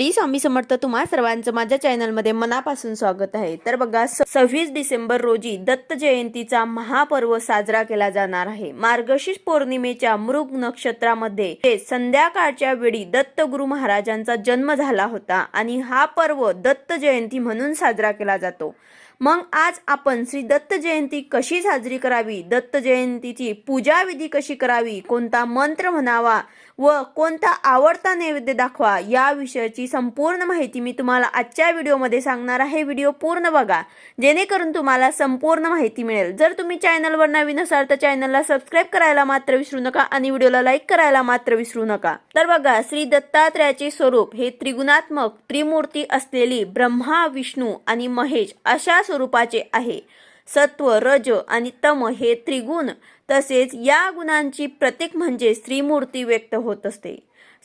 श्री स्वामी समर्थ तुम्हा सर्वांचं माझ्या चॅनलमध्ये मनापासून स्वागत आहे. तर बघा सव्वीस डिसेंबर रोजी दत्त जयंतीचा महापर्व साजरा केला जाणार आहे. मार्गशीर्ष पौर्णिमेच्या मृग नक्षत्रामध्ये संध्याकाळच्या वेळी दत्त गुरु महाराजांचा जन्म झाला होता आणि हा पर्व दत्त जयंती म्हणून साजरा केला जातो. मग आज आपण श्री दत्त जयंती कशी साजरी करावी? दत्त जयंतीची पूजा विधी कशी करावी? कोणता मंत्र म्हणावा? व कोणता आवडता नैवेद्य दाखवा? या विषयाची संपूर्ण माहिती मी तुम्हाला आजच्या व्हिडिओमध्ये सांगणार आहे. व्हिडिओ पूर्ण बघा. जेणेकरून तुम्हाला संपूर्ण माहिती मिळेल. जर तुम्ही चॅनलवर नवीन असाल तर चॅनलला सबस्क्राईब करायला मात्र विसरू नका आणि व्हिडिओला लाईक करायला मात्र विसरू नका. तर बघा श्री दत्तात्रयाचे स्वरूप हे त्रिगुणात्मक त्रिमूर्ती असलेली ब्रह्मा विष्णू आणि महेश अशा स्वरूपाचे आहे. सत्व रज आणि तम हे त्रिगुण. तसेच या गुणांची प्रतीक म्हणजे स्त्रीमूर्ती व्यक्त होत असते.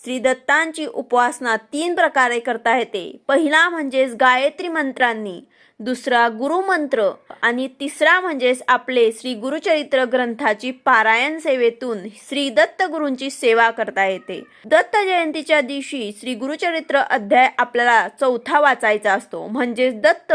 श्री दत्तांची उपासना तीन प्रकारे करता येते. पहिला म्हणजेच गायत्री मंत्रांनी. दुसरा गुरुमंत्र आणि तिसरा म्हणजेच आपले श्री गुरुचरित्र ग्रंथाची पारायण सेवेतून श्री दत्त गुरूंची सेवा करता येते. दत्त जयंतीच्या दिवशी श्री गुरुचरित्र अध्याय आपल्याला चौथा वाचायचा असतो. म्हणजेच दत्त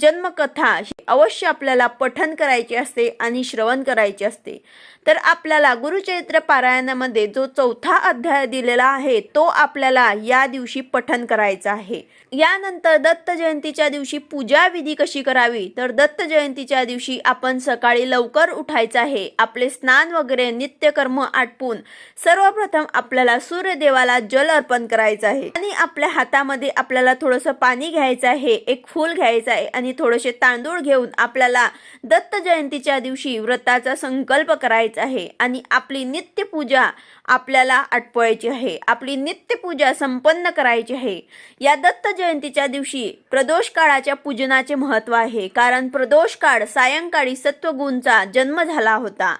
जन्मकथा ही अवश्य आपल्याला पठन करायची असते आणि श्रवण करायचे असते. तर आपल्याला गुरुचरित्र पारायणामध्ये जो चौथा अध्याय दिलेला आहे तो आपल्याला या दिवशी पठन करायचा आहे. यानंतर दत्त जयंतीच्या दिवशी पूजा विधी कशी करावी? तर दत्त जयंतीच्या दिवशी आपण सकाळी लवकर उठायचं आहे. आपले स्नान वगैरे नित्यकर्म आटपून सर्वप्रथम आपल्याला सूर्यदेवाला जल अर्पण करायचं आहे. आणि आपल्या हातामध्ये आपल्याला थोडंसं पाणी घ्यायचं आहे. एक फूल घ्यायचं आहे आणि थोडेसे तांदूळ घेऊन आपल्याला दत्त जयंतीच्या दिवशी व्रताचा संकल्प करायचा आहे. आणि आपली नित्यपूजा आपल्याला आटपवायची आहे. आपली नित्यपूजा संपन्न करायची आहे. या दत्त जयंतीच्या दिवशी प्रदोष काळाच्या पूजनाचे महत्त्व आहे. कारण प्रदोष काळ सायंकाळी सत्वगुणचा जन्म झाला होता.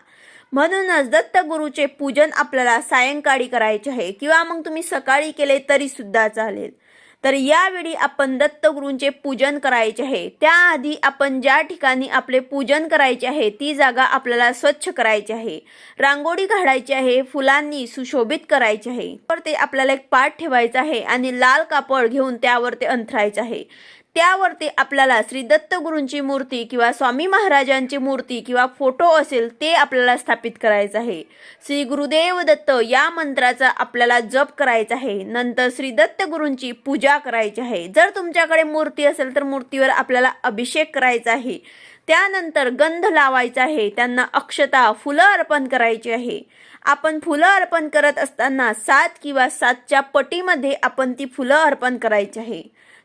म्हणूनच दत्त गुरुचे पूजन आपल्याला सायंकाळी करायचे आहे. किंवा मग तुम्ही सकाळी केले तरी सुद्धा चालेल. तर यावेळी आपण दत्तगुरूंचे पूजन करायचे आहे. त्याआधी आपण ज्या ठिकाणी आपले पूजन करायचे आहे ती जागा आपल्याला स्वच्छ करायची आहे. रांगोळी काढायची आहे फुलांनी सुशोभित करायचे आहे. तर ते आपल्याला एक पाठ ठेवायचा आहे आणि लाल कापड घेऊन त्यावर ते अंथरायचं आहे. त्यावरती आपल्याला श्री दत्तगुरूंची मूर्ती किंवा स्वामी महाराजांची मूर्ती किंवा फोटो असेल ते आपल्याला स्थापित करायचं आहे. श्री गुरुदेव दत्त या मंत्राचा आपल्याला जप करायचा आहे. नंतर श्री दत्तगुरूंची पूजा करायची आहे. जर तुमच्याकडे मूर्ती असेल तर मूर्तीवर आपल्याला अभिषेक करायचा आहे. त्यानंतर गंध लावायचा आहे. त्यांना अक्षता फुलं अर्पण करायची आहे. आपण फुलं अर्पण करत असताना सात किंवा सातच्या पटीमध्ये आपण ती फुलं अर्पण करायची आहे.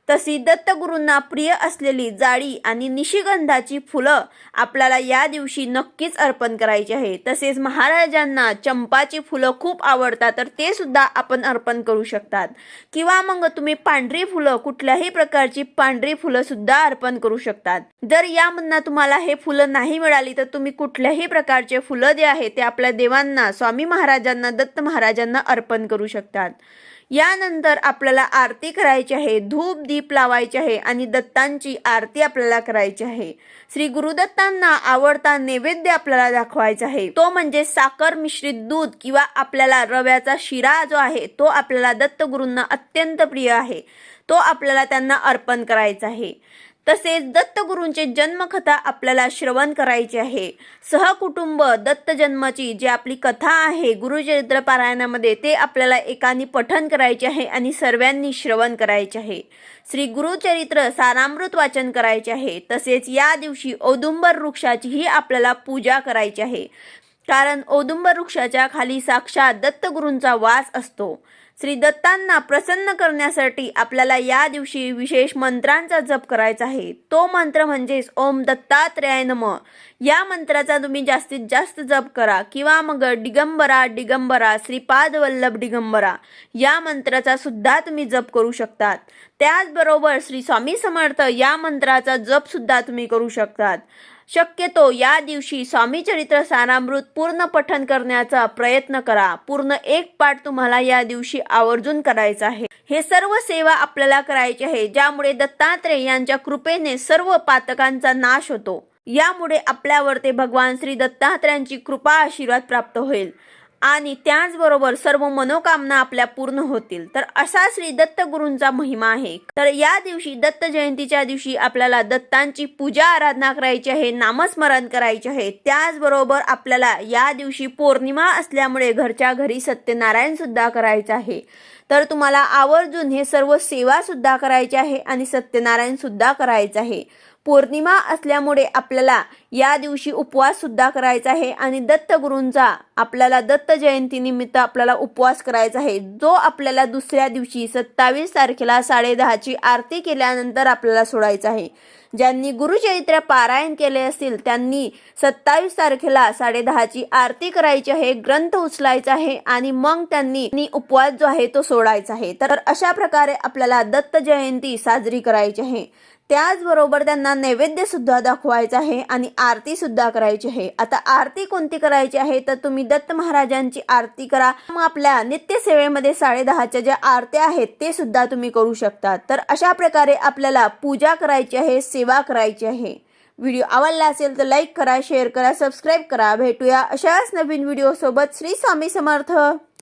तशी दत्तगुरूंना प्रिय असलेली जाळी आणि निशिगंधाची फुलं आपल्याला या दिवशी नक्कीच अर्पण करायची आहे. तसेच महाराजांना चंपाची फुलं खूप आवडतात तर ते सुद्धा आपण अर्पण करू शकतात. किंवा मग तुम्ही पांढरी फुलं कुठल्याही प्रकारची पांढरी फुलं सुद्धा अर्पण करू शकतात. जर यामधनं तुम्हाला हे फुलं नाही मिळाली तर तुम्ही कुठल्याही प्रकारचे फुलं जे आहे ते आपल्या देवांना स्वामी महाराजांना दत्त महाराजांना अर्पण करू शकतात. यानंतर आपल्याला आरती करायची आहे धूप दीप लावायचे आहे आणि दत्तांची आरती आपल्याला करायची आहे. श्री गुरुदत्तांना आवडता नैवेद्य आपल्याला दाखवायचा आहे. तो म्हणजे साखर मिश्रित दूध किंवा आपल्याला रव्याचा शिरा जो आहे तो आपल्याला दत्तगुरूंना अत्यंत प्रिय आहे. तो आपल्याला त्यांना अर्पण करायचा आहे. तसेच दत्तगुरूंचे जन्मकथा आपल्याला श्रवण करायची आहे. सहकुटुंब दत्त जन्माची जी आपली कथा आहे गुरुचरित्र पारायणामध्ये ते आपल्याला एकाने पठन करायचे आहे आणि सर्वांनी श्रवण करायचे आहे. श्री गुरुचरित्र सारामृत वाचन करायचे आहे. तसेच या दिवशी औदुंबर वृक्षाचीही आपल्याला पूजा करायची आहे. कारण औदुंबर वृक्षाच्या खाली साक्षात दत्तगुरूंचा वास असतो. श्री दत्तांना प्रसन्न करण्यासाठी आपल्याला या दिवशी विशेष मंत्रांचा जप करायचा आहे. तो मंत्र म्हणजेच ओम दत्तात्रयाय नम. या मंत्राचा तुम्ही जास्तीत जास्त जप करा किंवा मग डिगंबरा डिगंबरा श्रीपाद वल्लभ डिगंबरा या मंत्राचा सुद्धा तुम्ही जप करू शकतात. त्याचबरोबर श्री स्वामी समर्थ या मंत्राचा जप सुद्धा तुम्ही करू शकतात. शक्यतो या दिवशी स्वामी चरित्र सारामृत पूर्ण पठन करण्याचा प्रयत्न करा. पूर्ण एक पाठ तुम्हाला या दिवशी आवर्जून करायचा आहे. हे सर्व सेवा आपल्याला करायची आहे ज्यामुळे दत्तात्रय यांच्या कृपेने सर्व पातकांचा नाश होतो. यामुळे आपल्यावर ते भगवान श्री दत्तात्रयांची कृपा आशीर्वाद प्राप्त होईल. आणि त्याचबरोबर सर्व मनोकामना आपल्या पूर्ण होतील. तर असा श्री दत्त गुरूंचा महिमा आहे. तर या दिवशी दत्त जयंतीच्या दिवशी आपल्याला दत्तांची पूजा आराधना करायची आहे नामस्मरण करायचे आहे. त्याचबरोबर आपल्याला या दिवशी पौर्णिमा असल्यामुळे घरच्या घरी सत्यनारायण सुद्धा करायचं आहे. तर तुम्हाला आवर्जून हे सर्व सेवा सुद्धा करायची आहे आणि सत्यनारायण सुद्धा करायचं आहे. पौर्णिमा असल्यामुळे आपल्याला या दिवशी उपवास सुद्धा करायचा आहे आणि दत्तगुरूंचा आपल्याला दत्त जयंतीनिमित्त आपल्याला उपवास करायचा आहे. जो आपल्याला दुसऱ्या दिवशी सत्तावीस तारखेला साडेदहाची आरती केल्यानंतर आपल्याला सोडायचा आहे. ज्यांनी गुरुचरित्र पारायण केले असतील त्यांनी सत्तावीस तारखेला साडेदहाची आरती करायची आहे ग्रंथ उचलायचा आहे आणि मग त्यांनी त्यांनी उपवास जो आहे तो सोडायचा आहे. तर अशा प्रकारे आपल्याला दत्त जयंती साजरी करायची आहे. त्याचबरोबर त्यांना नैवेद्य सुद्धा दाखवायचा आहे आणि आरती सुद्धा करायची आहे. आता आरती कोणती करायची आहे? तर तुम्ही दत्त महाराजांची आरती करा. मग आपल्या नित्यसेवेमध्ये साडेदहाच्या ज्या आरत्या आहेत ते सुद्धा तुम्ही करू शकता. तर अशा प्रकारे आपल्याला पूजा करायची आहे सेवा करायची आहे. व्हिडिओ आवडला असेल तर लाईक करा शेअर करा सबस्क्राईब करा. भेटूया अशाच नवीन व्हिडिओसोबत. श्री स्वामी समर्थ.